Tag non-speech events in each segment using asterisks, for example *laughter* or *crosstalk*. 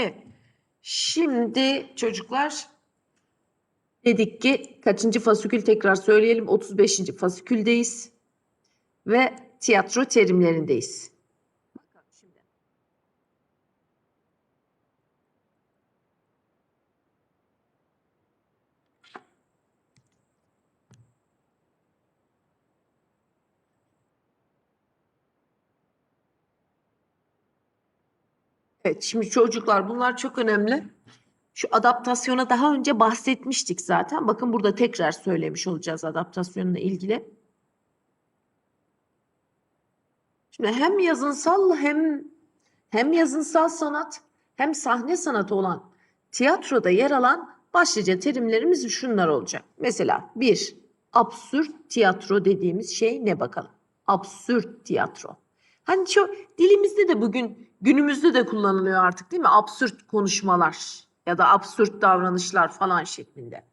Evet. Şimdi çocuklar dedik ki kaçıncı fasikül tekrar söyleyelim. 35. fasiküldeyiz ve tiyatro terimlerindeyiz. Evet, şimdi çocuklar bunlar çok önemli. Şu adaptasyona daha önce bahsetmiştik zaten. Bakın burada tekrar söylemiş olacağız adaptasyonla ilgili. Şimdi hem yazınsal hem hem yazınsal sanat hem sahne sanatı olan tiyatroda yer alan başlıca terimlerimiz şunlar olacak. Mesela bir, absürt tiyatro dediğimiz şey ne bakalım? Absürt tiyatro. Hani şu dilimizde de bugün günümüzde de kullanılıyor artık değil mi? Absürt konuşmalar ya da absürt davranışlar falan şeklinde.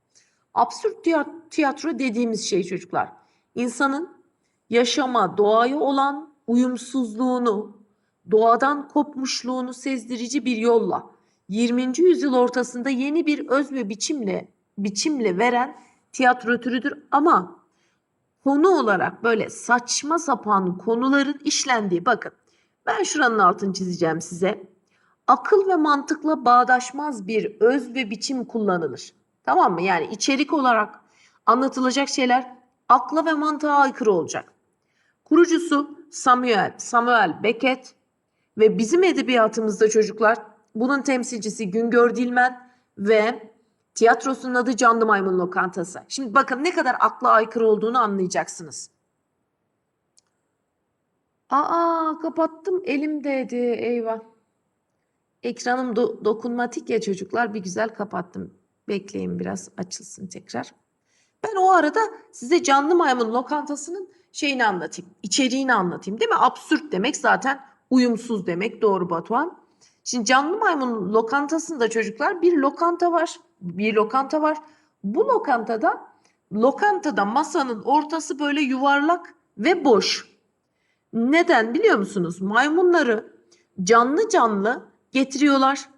Absürt tiya- tiyatro dediğimiz şey çocuklar. insanın yaşama, doğaya olan uyumsuzluğunu, doğadan kopmuşluğunu sezdirici bir yolla 20. yüzyıl ortasında yeni bir öz ve biçimle biçimle veren tiyatro türüdür ama konu olarak böyle saçma sapan konuların işlendiği bakın ben şuranın altını çizeceğim size. Akıl ve mantıkla bağdaşmaz bir öz ve biçim kullanılır. Tamam mı? Yani içerik olarak anlatılacak şeyler akla ve mantığa aykırı olacak. Kurucusu Samuel, Samuel Beckett ve bizim edebiyatımızda çocuklar bunun temsilcisi Güngör Dilmen ve tiyatrosunun adı Canlı Maymun Lokantası. Şimdi bakın ne kadar akla aykırı olduğunu anlayacaksınız. Aa kapattım elimdeydi eyvah. Ekranım do- dokunmatik ya çocuklar bir güzel kapattım. Bekleyin biraz açılsın tekrar. Ben o arada size canlı maymun lokantasının şeyini anlatayım. içeriğini anlatayım değil mi? Absürt demek zaten uyumsuz demek doğru Batuhan. Şimdi canlı maymun lokantasında çocuklar bir lokanta var. Bir lokanta var. Bu lokantada lokantada masanın ortası böyle yuvarlak ve boş. Neden biliyor musunuz? Maymunları canlı canlı getiriyorlar.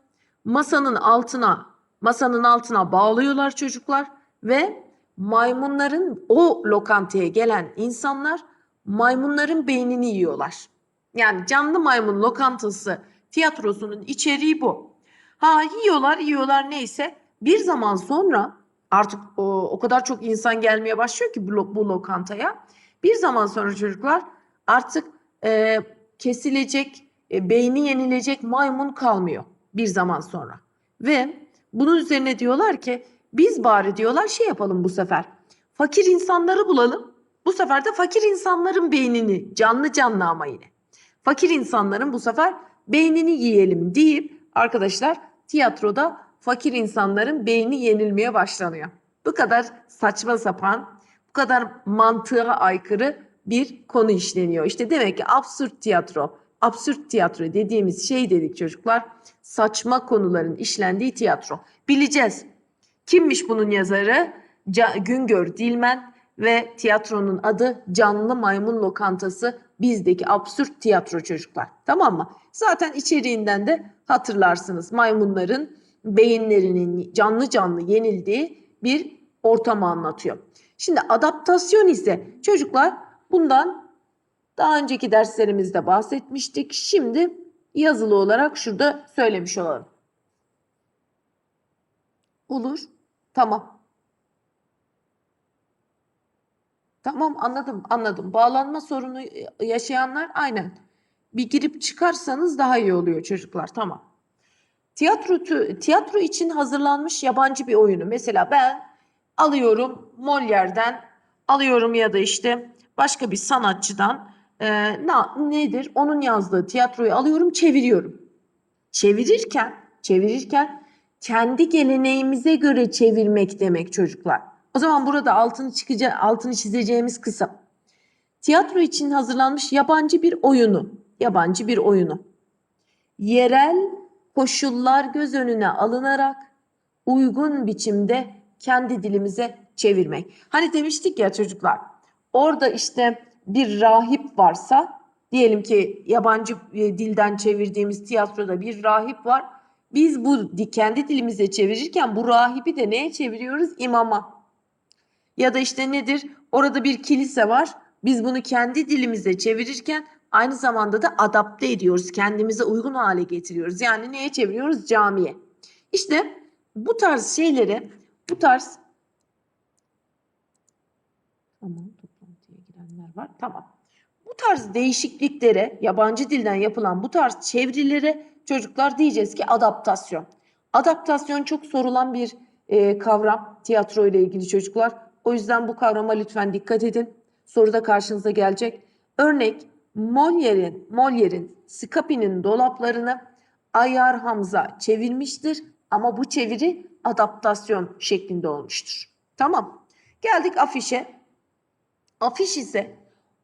Masanın altına, masanın altına bağlıyorlar çocuklar ve maymunların o lokantaya gelen insanlar maymunların beynini yiyorlar. Yani canlı maymun lokantası tiyatrosunun içeriği bu. Ha yiyorlar, yiyorlar neyse. Bir zaman sonra artık o, o kadar çok insan gelmeye başlıyor ki bu, bu lokantaya. Bir zaman sonra çocuklar artık e, kesilecek, e, beyni yenilecek maymun kalmıyor bir zaman sonra. Ve bunun üzerine diyorlar ki biz bari diyorlar şey yapalım bu sefer. Fakir insanları bulalım. Bu sefer de fakir insanların beynini canlı canlı ama yine. Fakir insanların bu sefer beynini yiyelim deyip arkadaşlar tiyatroda fakir insanların beyni yenilmeye başlanıyor. Bu kadar saçma sapan, bu kadar mantığa aykırı bir konu işleniyor. İşte demek ki absürt tiyatro, absürt tiyatro dediğimiz şey dedik çocuklar. Saçma konuların işlendiği tiyatro. Bileceğiz. Kimmiş bunun yazarı? Ca- Güngör Dilmen ve tiyatronun adı Canlı Maymun Lokantası bizdeki absürt tiyatro çocuklar. Tamam mı? Zaten içeriğinden de hatırlarsınız. Maymunların beyinlerinin canlı canlı yenildiği bir ortamı anlatıyor. Şimdi adaptasyon ise çocuklar bundan daha önceki derslerimizde bahsetmiştik. Şimdi yazılı olarak şurada söylemiş olalım. Olur. Tamam. Tamam anladım anladım. Bağlanma sorunu yaşayanlar aynen. Bir girip çıkarsanız daha iyi oluyor çocuklar. Tamam. Tiyatro tiyatro için hazırlanmış yabancı bir oyunu. Mesela ben alıyorum Molière'den alıyorum ya da işte başka bir sanatçıdan e, na, nedir? Onun yazdığı tiyatroyu alıyorum, çeviriyorum. Çevirirken, çevirirken kendi geleneğimize göre çevirmek demek çocuklar. O zaman burada altını çıkacağı, altını çizeceğimiz kısım. Tiyatro için hazırlanmış yabancı bir oyunu, yabancı bir oyunu. Yerel koşullar göz önüne alınarak uygun biçimde kendi dilimize çevirmek. Hani demiştik ya çocuklar, orada işte bir rahip varsa, diyelim ki yabancı e, dilden çevirdiğimiz tiyatroda bir rahip var Biz bu di- kendi dilimize çevirirken bu rahibi de neye çeviriyoruz? İmama. Ya da işte nedir? Orada bir kilise var. Biz bunu kendi dilimize çevirirken aynı zamanda da adapte ediyoruz. Kendimize uygun hale getiriyoruz. Yani neye çeviriyoruz? Camiye. İşte bu tarz şeyleri, bu tarz Tamam, toplantıya girenler var. Tamam. Bu tarz değişikliklere, yabancı dilden yapılan bu tarz çevirilere çocuklar diyeceğiz ki adaptasyon. Adaptasyon çok sorulan bir e, kavram tiyatro ile ilgili çocuklar. O yüzden bu kavrama lütfen dikkat edin. Soruda karşınıza gelecek. Örnek Molière'in Molière'in Scapini'nin dolaplarını Ayar Hamza çevirmiştir ama bu çeviri adaptasyon şeklinde olmuştur. Tamam. Geldik afişe. Afiş ise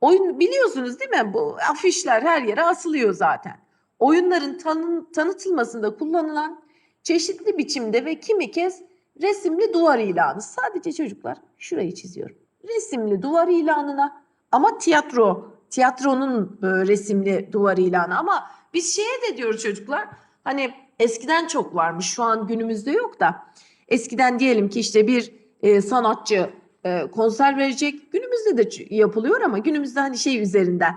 oyun biliyorsunuz değil mi? Bu afişler her yere asılıyor zaten. Oyunların tanı- tanıtılmasında kullanılan çeşitli biçimde ve kimi kez resimli duvar ilanı. Sadece çocuklar şurayı çiziyorum. Resimli duvar ilanına ama tiyatro, tiyatronun e, resimli duvar ilanı ama biz şeye de diyoruz çocuklar. Hani eskiden çok varmış şu an günümüzde yok da. Eskiden diyelim ki işte bir e, sanatçı e, konser verecek. Günümüzde de yapılıyor ama günümüzde hani şey üzerinden,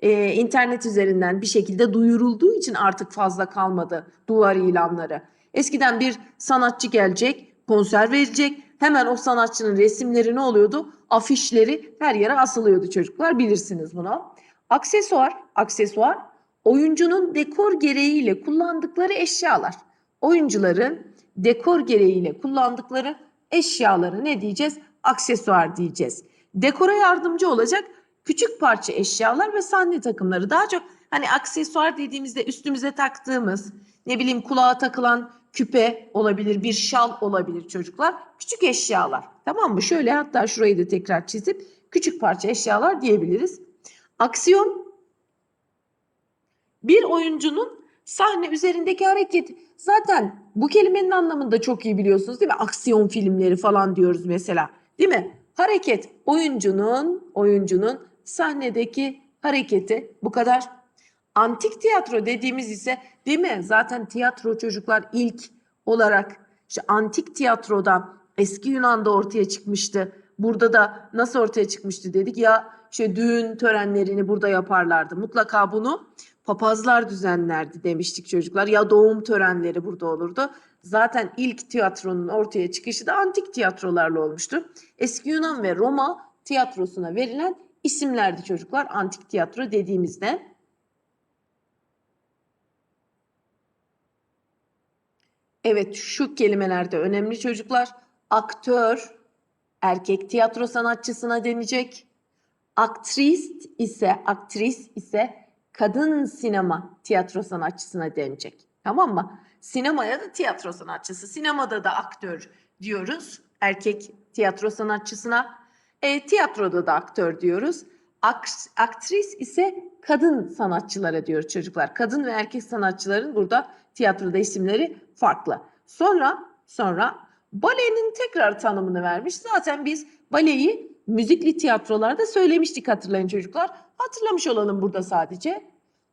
e, internet üzerinden bir şekilde duyurulduğu için artık fazla kalmadı duvar ilanları. Eskiden bir sanatçı gelecek, konser verecek. Hemen o sanatçının resimleri ne oluyordu? Afişleri her yere asılıyordu çocuklar. Bilirsiniz bunu. Aksesuar, aksesuar oyuncunun dekor gereğiyle kullandıkları eşyalar. Oyuncuların dekor gereğiyle kullandıkları eşyaları ne diyeceğiz? Aksesuar diyeceğiz. Dekora yardımcı olacak küçük parça eşyalar ve sahne takımları. Daha çok hani aksesuar dediğimizde üstümüze taktığımız, ne bileyim kulağa takılan küpe olabilir, bir şal olabilir çocuklar. Küçük eşyalar. Tamam mı? Şöyle hatta şurayı da tekrar çizip küçük parça eşyalar diyebiliriz. Aksiyon bir oyuncunun sahne üzerindeki hareket. Zaten bu kelimenin anlamını da çok iyi biliyorsunuz değil mi? Aksiyon filmleri falan diyoruz mesela. Değil mi? Hareket oyuncunun oyuncunun sahnedeki hareketi bu kadar. Antik tiyatro dediğimiz ise değil mi? Zaten tiyatro çocuklar ilk olarak işte antik tiyatroda eski Yunan'da ortaya çıkmıştı. Burada da nasıl ortaya çıkmıştı dedik ya işte düğün törenlerini burada yaparlardı. Mutlaka bunu papazlar düzenlerdi demiştik çocuklar. Ya doğum törenleri burada olurdu. Zaten ilk tiyatronun ortaya çıkışı da antik tiyatrolarla olmuştu. Eski Yunan ve Roma tiyatrosuna verilen isimlerdi çocuklar antik tiyatro dediğimizde. Evet şu kelimeler de önemli çocuklar. Aktör erkek tiyatro sanatçısına denecek. Aktris ise aktris ise kadın sinema tiyatro sanatçısına denecek. Tamam mı? Sinemaya da tiyatro sanatçısı. Sinemada da aktör diyoruz. Erkek tiyatro sanatçısına. E, tiyatroda da aktör diyoruz. Akt- aktris ise kadın sanatçılara diyoruz çocuklar. Kadın ve erkek sanatçıların burada tiyatroda isimleri farklı. Sonra sonra balenin tekrar tanımını vermiş. Zaten biz baleyi müzikli tiyatrolarda söylemiştik hatırlayın çocuklar. Hatırlamış olalım burada sadece.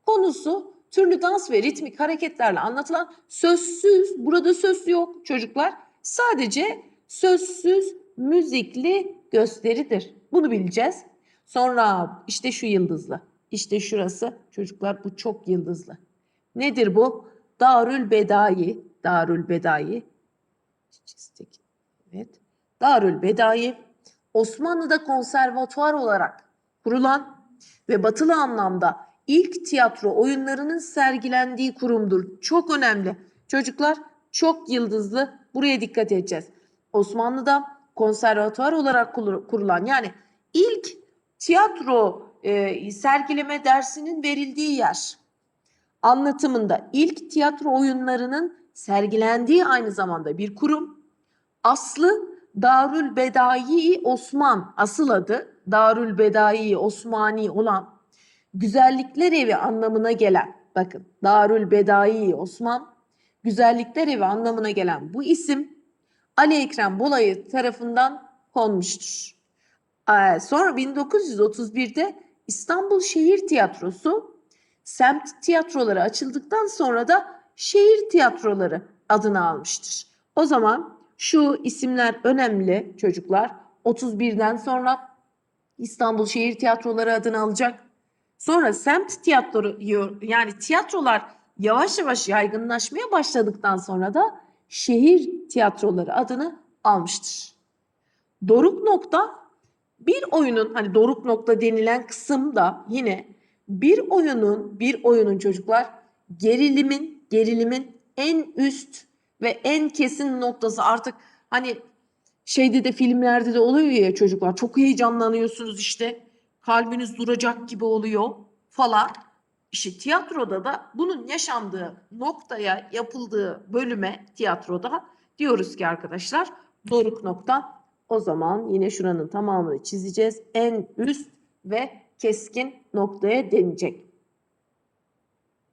Konusu türlü dans ve ritmik hareketlerle anlatılan sözsüz, burada söz yok çocuklar. Sadece sözsüz müzikli gösteridir. Bunu bileceğiz. Sonra işte şu yıldızlı. İşte şurası çocuklar bu çok yıldızlı. Nedir bu? Darül Bedai. Darül Bedai. Çizdik. Evet. Darül Bedai Osmanlı'da konservatuvar olarak kurulan ve batılı anlamda ilk tiyatro oyunlarının sergilendiği kurumdur. Çok önemli. Çocuklar çok yıldızlı. Buraya dikkat edeceğiz. Osmanlı'da konservatuvar olarak kur- kurulan yani ilk tiyatro e, sergileme dersinin verildiği yer anlatımında ilk tiyatro oyunlarının sergilendiği aynı zamanda bir kurum. Aslı Darül Bedai Osman asıl adı Darül Bedai Osmani olan güzellikler evi anlamına gelen bakın Darül Bedai Osman güzellikler evi anlamına gelen bu isim Ali Ekrem Bolayı tarafından konmuştur. Ee, Sonra 1931'de İstanbul Şehir Tiyatrosu semt tiyatroları açıldıktan sonra da şehir tiyatroları adını almıştır. O zaman şu isimler önemli çocuklar. 31'den sonra İstanbul Şehir Tiyatroları adını alacak. Sonra semt tiyatroları yani tiyatrolar yavaş yavaş yaygınlaşmaya başladıktan sonra da şehir tiyatroları adını almıştır. Doruk nokta bir oyunun hani doruk nokta denilen kısım da yine bir oyunun bir oyunun çocuklar gerilimin gerilimin en üst ve en kesin noktası artık hani şeyde de filmlerde de oluyor ya çocuklar çok heyecanlanıyorsunuz işte kalbiniz duracak gibi oluyor falan. İşte tiyatroda da bunun yaşandığı noktaya yapıldığı bölüme tiyatroda diyoruz ki arkadaşlar doruk nokta. O zaman yine şuranın tamamını çizeceğiz. En üst ve keskin noktaya denilecek.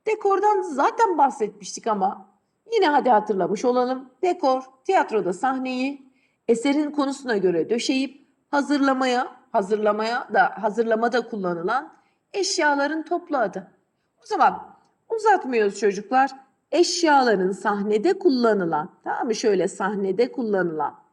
Dekordan zaten bahsetmiştik ama yine hadi hatırlamış olalım. Dekor tiyatroda sahneyi eserin konusuna göre döşeyip hazırlamaya, hazırlamaya da hazırlamada kullanılan eşyaların toplu adı. O zaman uzatmıyoruz çocuklar. Eşyaların sahnede kullanılan, tamam mı? Şöyle sahnede kullanılan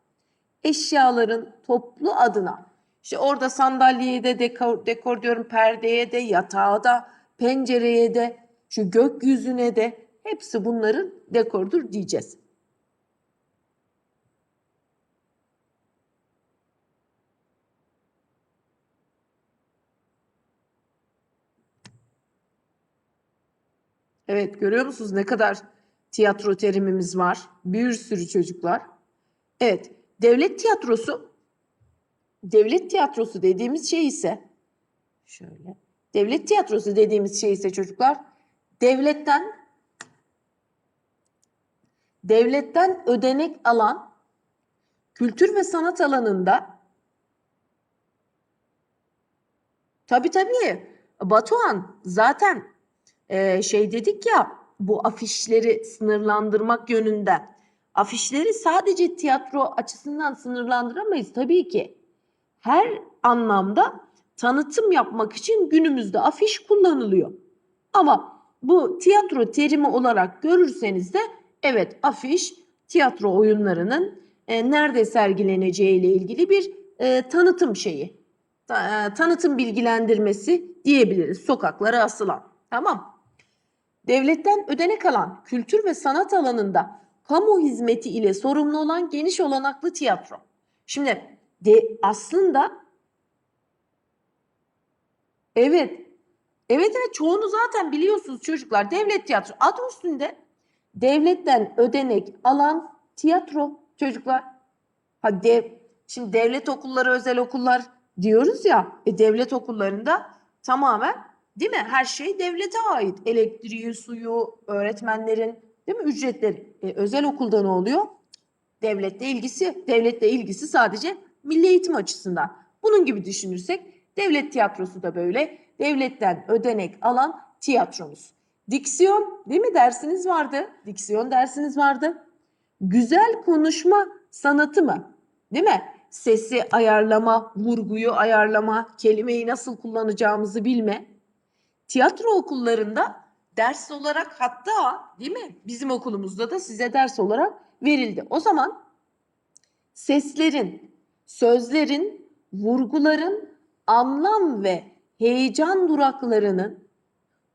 eşyaların toplu adına. İşte orada sandalyeye de dekor, dekor diyorum, perdeye de, yatağa da, pencereye de, şu gökyüzüne de hepsi bunların dekordur diyeceğiz. Evet görüyor musunuz ne kadar tiyatro terimimiz var? Bir sürü çocuklar. Evet devlet tiyatrosu devlet tiyatrosu dediğimiz şey ise şöyle devlet tiyatrosu dediğimiz şey ise çocuklar devletten devletten ödenek alan kültür ve sanat alanında tabi tabi Batuhan zaten e, şey dedik ya bu afişleri sınırlandırmak yönünde. Afişleri sadece tiyatro açısından sınırlandıramayız tabii ki. Her anlamda tanıtım yapmak için günümüzde afiş kullanılıyor. Ama bu tiyatro terimi olarak görürseniz de evet afiş tiyatro oyunlarının e, nerede sergileneceği ile ilgili bir e, tanıtım şeyi. Ta, e, tanıtım bilgilendirmesi diyebiliriz sokaklara asılan. Tamam. Devletten ödenek alan kültür ve sanat alanında kamu hizmeti ile sorumlu olan geniş olanaklı tiyatro. Şimdi de aslında evet evet evet çoğunu zaten biliyorsunuz çocuklar devlet tiyatro adı üstünde devletten ödenek alan tiyatro çocuklar. Ha dev, şimdi devlet okulları özel okullar diyoruz ya e, devlet okullarında tamamen Değil mi? Her şey devlete ait. Elektriği, suyu, öğretmenlerin değil mi? Ücretleri. E, özel okulda ne oluyor? Devletle ilgisi, devletle ilgisi sadece milli eğitim açısından. Bunun gibi düşünürsek devlet tiyatrosu da böyle. Devletten ödenek alan tiyatromuz. Diksiyon değil mi dersiniz vardı? Diksiyon dersiniz vardı. Güzel konuşma sanatı mı? Değil mi? Sesi ayarlama, vurguyu ayarlama, kelimeyi nasıl kullanacağımızı bilme tiyatro okullarında ders olarak hatta değil mi? Bizim okulumuzda da size ders olarak verildi. O zaman seslerin, sözlerin, vurguların anlam ve heyecan duraklarının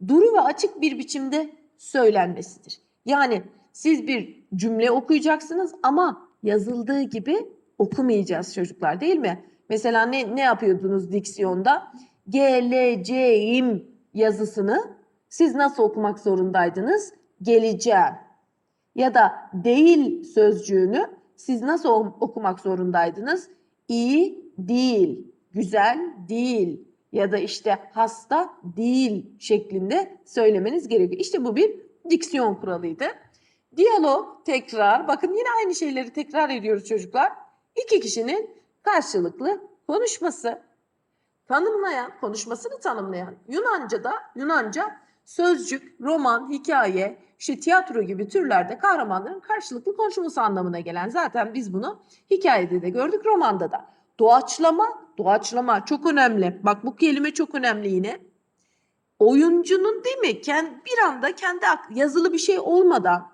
duru ve açık bir biçimde söylenmesidir. Yani siz bir cümle okuyacaksınız ama yazıldığı gibi okumayacağız çocuklar değil mi? Mesela ne, ne yapıyordunuz diksiyonda? Geleceğim yazısını siz nasıl okumak zorundaydınız? Geleceğim. Ya da değil sözcüğünü siz nasıl okumak zorundaydınız? İyi değil, güzel değil ya da işte hasta değil şeklinde söylemeniz gerekiyor. İşte bu bir diksiyon kuralıydı. Diyalog, tekrar, bakın yine aynı şeyleri tekrar ediyoruz çocuklar. İki kişinin karşılıklı konuşması tanımlayan, konuşmasını tanımlayan Yunanca'da Yunanca sözcük, roman, hikaye, işte tiyatro gibi türlerde kahramanların karşılıklı konuşması anlamına gelen zaten biz bunu hikayede de gördük, romanda da. Doğaçlama, doğaçlama çok önemli. Bak bu kelime çok önemli yine. oyuncunun değil mi bir anda kendi yazılı bir şey olmadan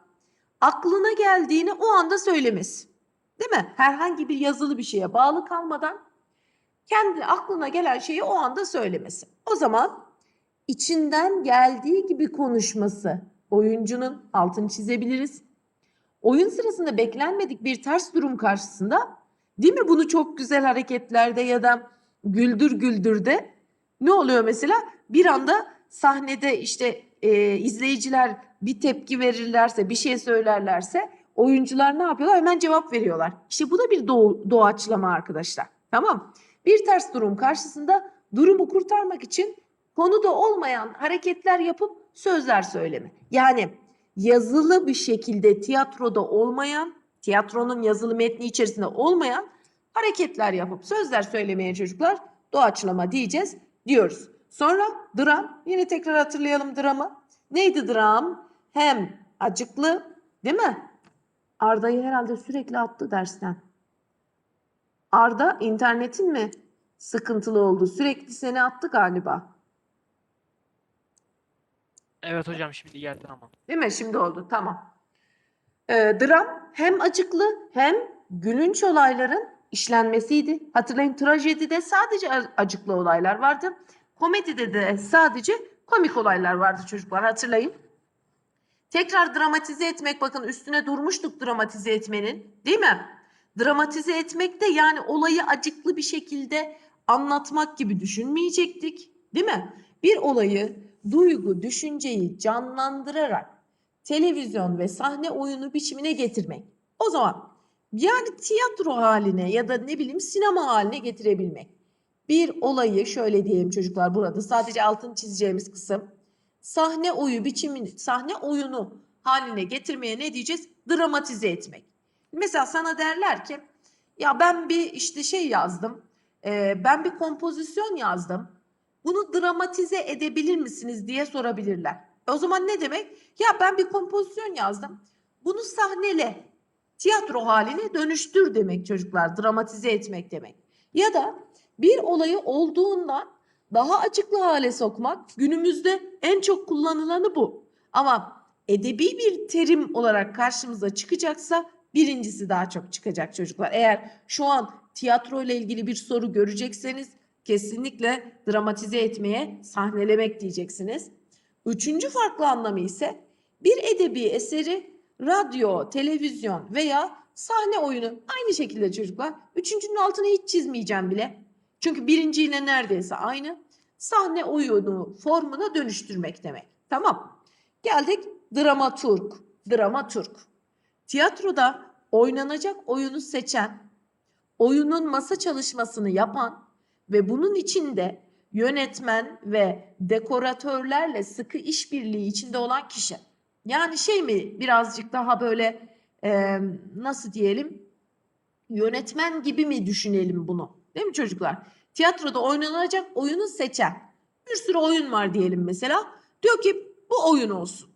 aklına geldiğini o anda söylemesi. Değil mi? Herhangi bir yazılı bir şeye bağlı kalmadan kendi aklına gelen şeyi o anda söylemesi. O zaman içinden geldiği gibi konuşması oyuncunun altını çizebiliriz. Oyun sırasında beklenmedik bir ters durum karşısında değil mi bunu çok güzel hareketlerde ya da güldür güldürde ne oluyor mesela? Bir anda sahnede işte e, izleyiciler bir tepki verirlerse, bir şey söylerlerse oyuncular ne yapıyorlar? Hemen cevap veriyorlar. İşte bu da bir doğ- doğaçlama arkadaşlar. Tamam. Bir ters durum karşısında durumu kurtarmak için konuda olmayan hareketler yapıp sözler söyleme. Yani yazılı bir şekilde tiyatroda olmayan, tiyatronun yazılı metni içerisinde olmayan hareketler yapıp sözler söylemeye çocuklar doğaçlama diyeceğiz diyoruz. Sonra dram, yine tekrar hatırlayalım dramı. Neydi dram? Hem acıklı, değil mi? Arda'yı herhalde sürekli attı dersten. Arda internetin mi sıkıntılı oldu? Sürekli seni attı galiba. Evet hocam şimdi geldi ama. Değil mi? Şimdi oldu. Tamam. Ee, dram hem acıklı hem gülünç olayların işlenmesiydi. Hatırlayın trajedide sadece acıklı olaylar vardı. Komedide de sadece komik olaylar vardı çocuklar hatırlayın. Tekrar dramatize etmek bakın üstüne durmuştuk dramatize etmenin değil mi? Dramatize etmek de yani olayı acıklı bir şekilde anlatmak gibi düşünmeyecektik değil mi? Bir olayı duygu, düşünceyi canlandırarak televizyon ve sahne oyunu biçimine getirmek. O zaman yani tiyatro haline ya da ne bileyim sinema haline getirebilmek. Bir olayı şöyle diyelim çocuklar burada sadece altını çizeceğimiz kısım sahne oyu biçimini, sahne oyunu haline getirmeye ne diyeceğiz? Dramatize etmek. Mesela sana derler ki ya ben bir işte şey yazdım, e, ben bir kompozisyon yazdım. Bunu dramatize edebilir misiniz diye sorabilirler. O zaman ne demek? Ya ben bir kompozisyon yazdım. Bunu sahnele, tiyatro haline dönüştür demek çocuklar. Dramatize etmek demek. Ya da bir olayı olduğundan daha açıklı hale sokmak günümüzde en çok kullanılanı bu. Ama edebi bir terim olarak karşımıza çıkacaksa birincisi daha çok çıkacak çocuklar. Eğer şu an tiyatro ile ilgili bir soru görecekseniz kesinlikle dramatize etmeye sahnelemek diyeceksiniz. Üçüncü farklı anlamı ise bir edebi eseri radyo, televizyon veya sahne oyunu aynı şekilde çocuklar. Üçüncünün altını hiç çizmeyeceğim bile. Çünkü birinciyle neredeyse aynı. Sahne oyunu formuna dönüştürmek demek. Tamam. Geldik dramaturg. Dramaturg. Tiyatroda oynanacak oyunu seçen, oyunun masa çalışmasını yapan ve bunun içinde yönetmen ve dekoratörlerle sıkı işbirliği içinde olan kişi. Yani şey mi birazcık daha böyle e, nasıl diyelim yönetmen gibi mi düşünelim bunu? Değil mi çocuklar? Tiyatroda oynanacak oyunu seçen. Bir sürü oyun var diyelim mesela. Diyor ki bu oyun olsun.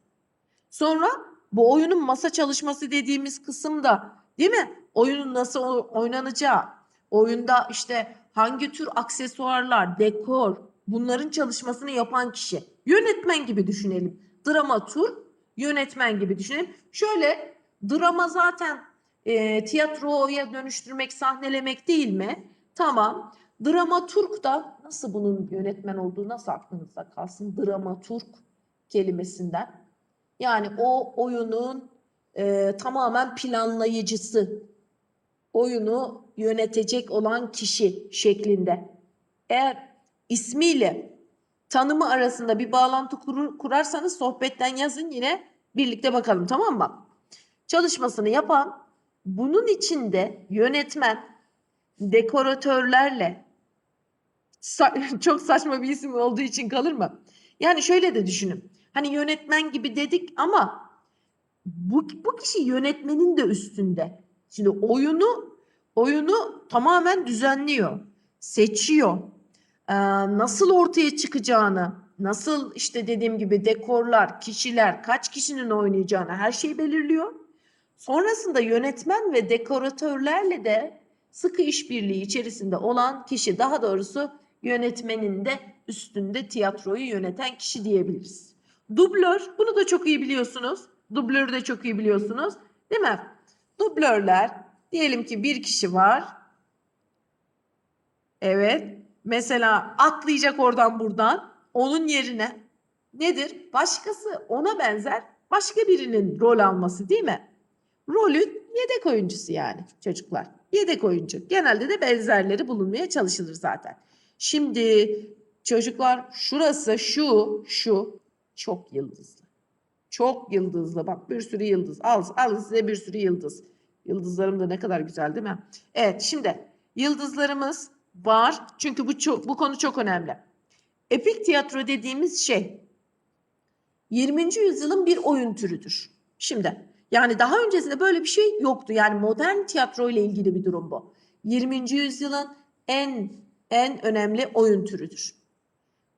Sonra bu oyunun masa çalışması dediğimiz kısımda değil mi? Oyunun nasıl oynanacağı, oyunda işte hangi tür aksesuarlar, dekor bunların çalışmasını yapan kişi. Yönetmen gibi düşünelim. Dramatur, yönetmen gibi düşünelim. Şöyle drama zaten e, tiyatroya dönüştürmek, sahnelemek değil mi? Tamam. Dramaturg da nasıl bunun yönetmen olduğu nasıl aklınızda kalsın? Dramaturg kelimesinden. Yani o oyunun e, tamamen planlayıcısı, oyunu yönetecek olan kişi şeklinde. Eğer ismiyle tanımı arasında bir bağlantı kurur, kurarsanız sohbetten yazın yine birlikte bakalım tamam mı? Çalışmasını yapan bunun içinde yönetmen dekoratörlerle sa- *laughs* çok saçma bir isim olduğu için kalır mı? Yani şöyle de düşünün. Hani yönetmen gibi dedik ama bu, bu kişi yönetmenin de üstünde. Şimdi oyunu oyunu tamamen düzenliyor, seçiyor. Ee, nasıl ortaya çıkacağını, nasıl işte dediğim gibi dekorlar, kişiler, kaç kişinin oynayacağını her şeyi belirliyor. Sonrasında yönetmen ve dekoratörlerle de sıkı işbirliği içerisinde olan kişi, daha doğrusu yönetmenin de üstünde tiyatroyu yöneten kişi diyebiliriz. Dublör, bunu da çok iyi biliyorsunuz. Dublörü de çok iyi biliyorsunuz. Değil mi? Dublörler, diyelim ki bir kişi var. Evet. Mesela atlayacak oradan buradan. Onun yerine nedir? Başkası ona benzer başka birinin rol alması değil mi? Rolün yedek oyuncusu yani çocuklar. Yedek oyuncu. Genelde de benzerleri bulunmaya çalışılır zaten. Şimdi çocuklar şurası şu şu çok yıldızlı. Çok yıldızlı. Bak bir sürü yıldız. Al, al size bir sürü yıldız. Yıldızlarım da ne kadar güzel değil mi? Evet şimdi yıldızlarımız var. Çünkü bu çok, bu konu çok önemli. Epik tiyatro dediğimiz şey 20. yüzyılın bir oyun türüdür. Şimdi yani daha öncesinde böyle bir şey yoktu. Yani modern tiyatro ile ilgili bir durum bu. 20. yüzyılın en en önemli oyun türüdür.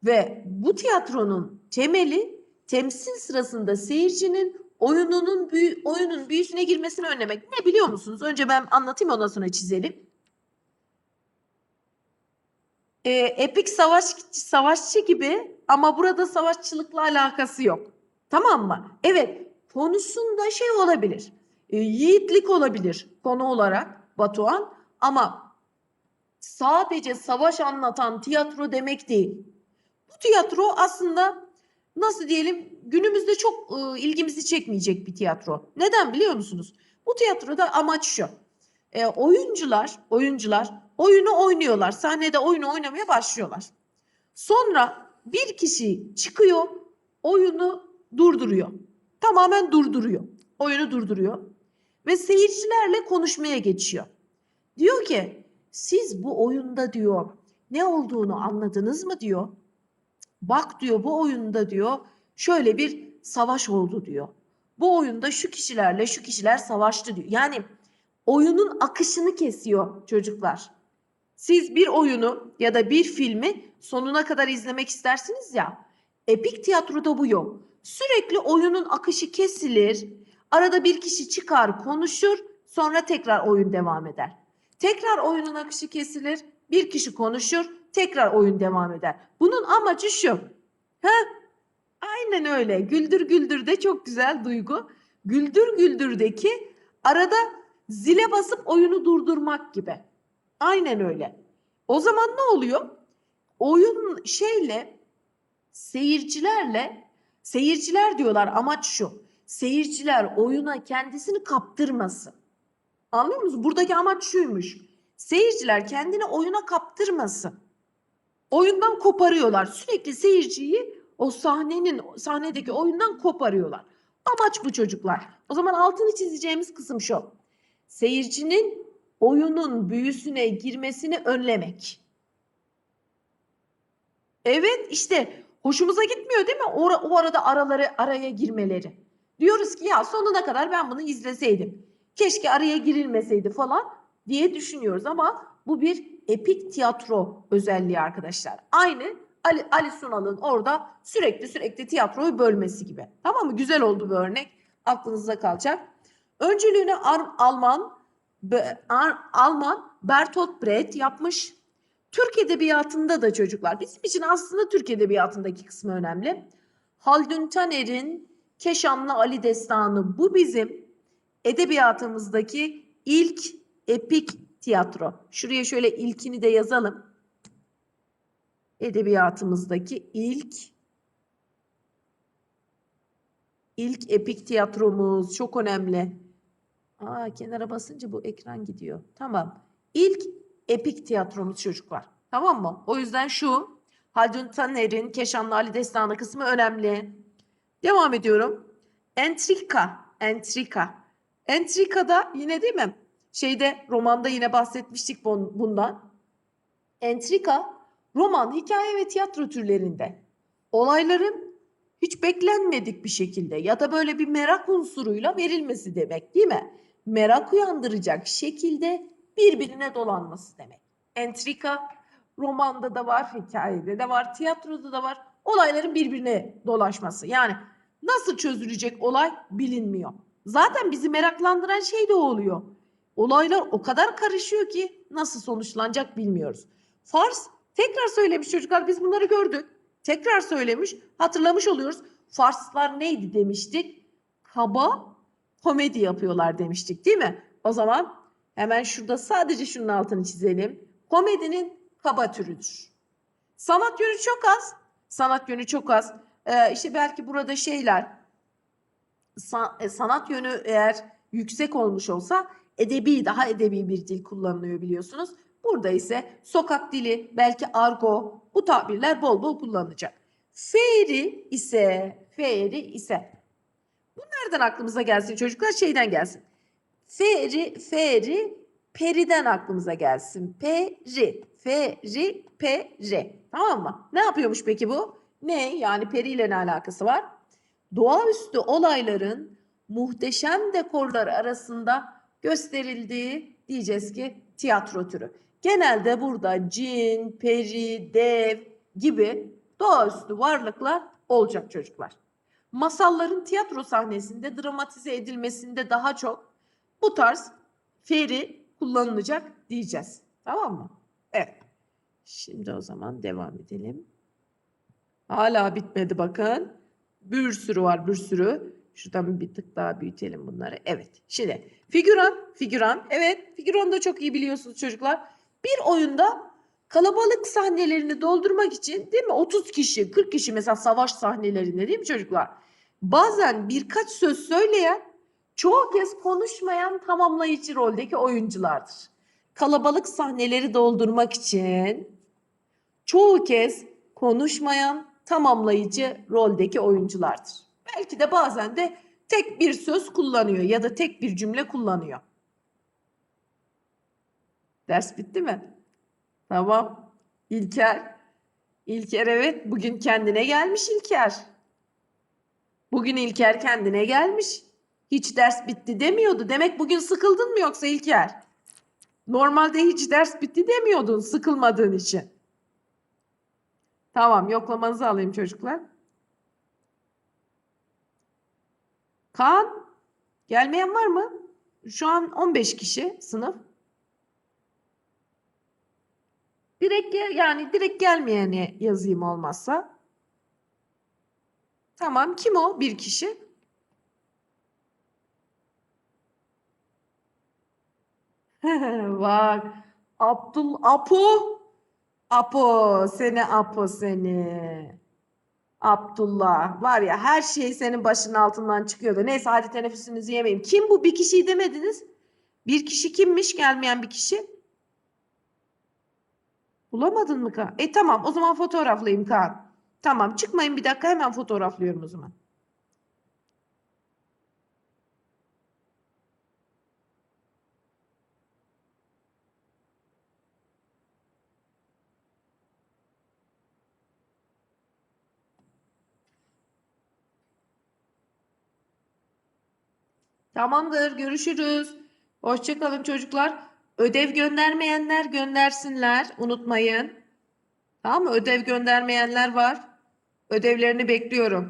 Ve bu tiyatronun temeli temsil sırasında seyircinin oyununun büyü, oyunun büyüsüne girmesini önlemek. Ne biliyor musunuz? Önce ben anlatayım ondan sonra çizelim. Ee, epik savaş savaşçı gibi ama burada savaşçılıkla alakası yok. Tamam mı? Evet, konusunda şey olabilir. E, yiğitlik olabilir konu olarak Batuhan ama sadece savaş anlatan tiyatro demek değil. Bu tiyatro aslında nasıl diyelim günümüzde çok e, ilgimizi çekmeyecek bir tiyatro. Neden biliyor musunuz? Bu tiyatroda amaç şu. E, oyuncular, oyuncular oyunu oynuyorlar. Sahnede oyunu oynamaya başlıyorlar. Sonra bir kişi çıkıyor, oyunu durduruyor. Tamamen durduruyor. Oyunu durduruyor ve seyircilerle konuşmaya geçiyor. Diyor ki siz bu oyunda diyor ne olduğunu anladınız mı diyor. Bak diyor bu oyunda diyor şöyle bir savaş oldu diyor. Bu oyunda şu kişilerle şu kişiler savaştı diyor. Yani oyunun akışını kesiyor çocuklar. Siz bir oyunu ya da bir filmi sonuna kadar izlemek istersiniz ya. Epik tiyatroda bu yok. Sürekli oyunun akışı kesilir. Arada bir kişi çıkar, konuşur, sonra tekrar oyun devam eder. Tekrar oyunun akışı kesilir, bir kişi konuşur, tekrar oyun devam eder. Bunun amacı şu. Ha? Aynen öyle. Güldür Güldür de çok güzel duygu. Güldür Güldür'deki arada zile basıp oyunu durdurmak gibi. Aynen öyle. O zaman ne oluyor? Oyun şeyle seyircilerle seyirciler diyorlar amaç şu. Seyirciler oyuna kendisini kaptırmasın. Anlıyor musunuz? Buradaki amaç şuymuş. Seyirciler kendini oyuna kaptırmasın. Oyundan koparıyorlar. Sürekli seyirciyi o sahnenin sahnedeki oyundan koparıyorlar. Amaç bu çocuklar. O zaman altını çizeceğimiz kısım şu. Seyircinin oyunun büyüsüne girmesini önlemek. Evet işte hoşumuza gitmiyor değil mi? O, o arada araları araya girmeleri. Diyoruz ki ya sonuna kadar ben bunu izleseydim. Keşke araya girilmeseydi falan diye düşünüyoruz ama bu bir epik tiyatro özelliği arkadaşlar. Aynı Ali, Ali Sunal'ın orada sürekli sürekli tiyatroyu bölmesi gibi. Tamam mı? Güzel oldu bu örnek. Aklınızda kalacak. Öncülüğünü Ar- Alman Be- Ar- Alman Bertolt Brecht yapmış. Türk edebiyatında da çocuklar. Bizim için aslında Türk edebiyatındaki kısmı önemli. Haldun Taner'in Keşanlı Ali Destanı bu bizim edebiyatımızdaki ilk epik tiyatro. Şuraya şöyle ilkini de yazalım. Edebiyatımızdaki ilk ilk epik tiyatromuz çok önemli. Aa kenara basınca bu ekran gidiyor. Tamam. İlk epik tiyatromuz çocuklar. Tamam mı? O yüzden şu Haldun Taner'in Keşanlı Ali Destanı kısmı önemli. Devam ediyorum. Entrika. Entrika. Entrika'da yine değil mi? Şeyde romanda yine bahsetmiştik bun- bundan. Entrika roman, hikaye ve tiyatro türlerinde olayların hiç beklenmedik bir şekilde ya da böyle bir merak unsuruyla verilmesi demek değil mi? Merak uyandıracak şekilde birbirine dolanması demek. Entrika romanda da var, hikayede de var, tiyatroda da var. Olayların birbirine dolaşması. Yani nasıl çözülecek olay bilinmiyor. Zaten bizi meraklandıran şey de oluyor. Olaylar o kadar karışıyor ki nasıl sonuçlanacak bilmiyoruz. Fars Tekrar söylemiş çocuklar. Biz bunları gördük. Tekrar söylemiş. Hatırlamış oluyoruz. Farslar neydi demiştik? Kaba komedi yapıyorlar demiştik değil mi? O zaman hemen şurada sadece şunun altını çizelim. Komedinin kaba türüdür. Sanat yönü çok az. Sanat yönü çok az. Ee, işte belki burada şeyler sa- sanat yönü eğer yüksek olmuş olsa edebi daha edebi bir dil kullanılıyor biliyorsunuz. Burada ise sokak dili, belki argo bu tabirler bol bol kullanılacak. Fe'ri ise, fe'ri ise. Bu nereden aklımıza gelsin çocuklar? Şeyden gelsin. Fe'ri, fe'ri periden aklımıza gelsin. Peri, fe'ri, peri. Tamam mı? Ne yapıyormuş peki bu? Ne? Yani periyle ne alakası var? Doğaüstü olayların muhteşem dekorlar arasında gösterildiği diyeceğiz ki tiyatro türü. Genelde burada cin, peri, dev gibi doğaüstü varlıklar olacak çocuklar. Masalların tiyatro sahnesinde dramatize edilmesinde daha çok bu tarz feri kullanılacak diyeceğiz. Tamam mı? Evet. Şimdi o zaman devam edelim. Hala bitmedi bakın. Bir sürü var bir sürü. Şuradan bir tık daha büyütelim bunları. Evet. Şimdi figüran, figüran. Evet, figüranı da çok iyi biliyorsunuz çocuklar. Bir oyunda kalabalık sahnelerini doldurmak için değil mi? 30 kişi, 40 kişi mesela savaş sahnelerinde değil mi çocuklar? Bazen birkaç söz söyleyen, çoğu kez konuşmayan tamamlayıcı roldeki oyunculardır. Kalabalık sahneleri doldurmak için çoğu kez konuşmayan tamamlayıcı roldeki oyunculardır. Belki de bazen de tek bir söz kullanıyor ya da tek bir cümle kullanıyor. Ders bitti mi? Tamam. İlker. İlker evet bugün kendine gelmiş İlker. Bugün İlker kendine gelmiş. Hiç ders bitti demiyordu. Demek bugün sıkıldın mı yoksa İlker? Normalde hiç ders bitti demiyordun sıkılmadığın için. Tamam yoklamanızı alayım çocuklar. Kaan gelmeyen var mı? Şu an 15 kişi sınıf. Direkt yani direkt gelmeyeni yazayım olmazsa. Tamam kim o? Bir kişi. *laughs* Bak Abdul Apo. Apo seni Apo seni. Abdullah var ya her şey senin başının altından çıkıyordu. Neyse hadi teneffüsünüzü yemeyin. Kim bu? Bir kişiyi demediniz. Bir kişi kimmiş gelmeyen bir kişi? Bulamadın mı Kaan? E tamam o zaman fotoğraflayayım Kaan. Tamam çıkmayın bir dakika hemen fotoğraflıyorum o zaman. Tamamdır görüşürüz. Hoşçakalın çocuklar. Ödev göndermeyenler göndersinler. Unutmayın. Tamam mı? Ödev göndermeyenler var. Ödevlerini bekliyorum.